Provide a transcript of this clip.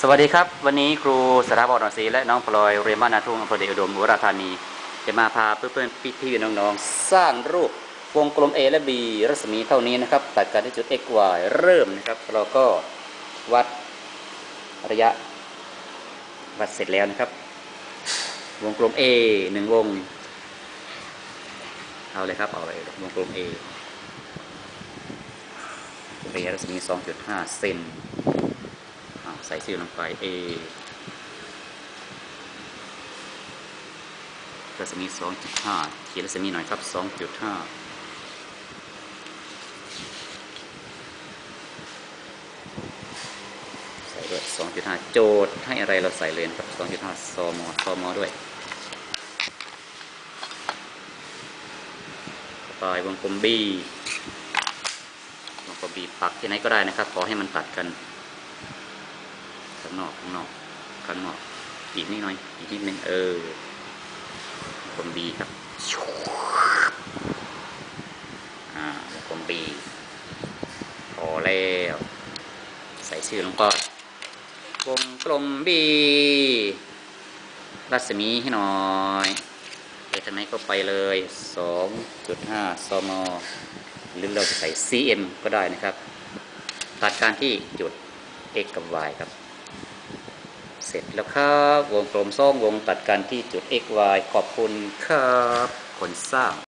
สวัสดีครับ วันนี้ครูสถาบอนศรีและน้องพลอยเรียนบ้านนาทุ่งอำเภอเดชอุดมอุบลราธานี จะมาพาเพื่อนๆพี่ๆน้องๆ สร้างรูปวงกลม A และ B รัศมีเท่านี้นะครับตัดกันที่จุด x y เริ่มนะครับ เราก็วัดระยะ วัดเสร็จแล้วนะครับ วงกลม A หนึ่งวง เอาเลยครับ เอาเลยวงกลม A ระยะรัศมี 2.5 เซนอ่า ใส่ชื่อลงไป A รัศมี 2.5 ขีดรัศมีหน่อยครับ 2.5ใส่ด้วย2.5 โจทย์ให้อะไรเราใส่เลยครับ 2.5ซมซมด้วยต่อไปวงกลม B วงกลม B ปักที่ไหนก็ได้นะครับ ขอให้มันตัดกันางนอกข้างนอกข้างนอก อีกนิดหน่อย อีกนิดนึงเออวงกลมบีครับอ่าวงกลมบีพอแล้วใส่ชื่อลงก็วงกลมบีรัศมีให้หน่อยไปทางไหนก็ไปเลย 2.5 ซมหรือเราจะใส่ cm ก็ได้นะครับ ตัดการที่จุด x กับ y ครับ ร็จแล้วครับ วงกลมซ่องวงตัดกันที่จุด x y ขอบคุณครับ คนสร้าง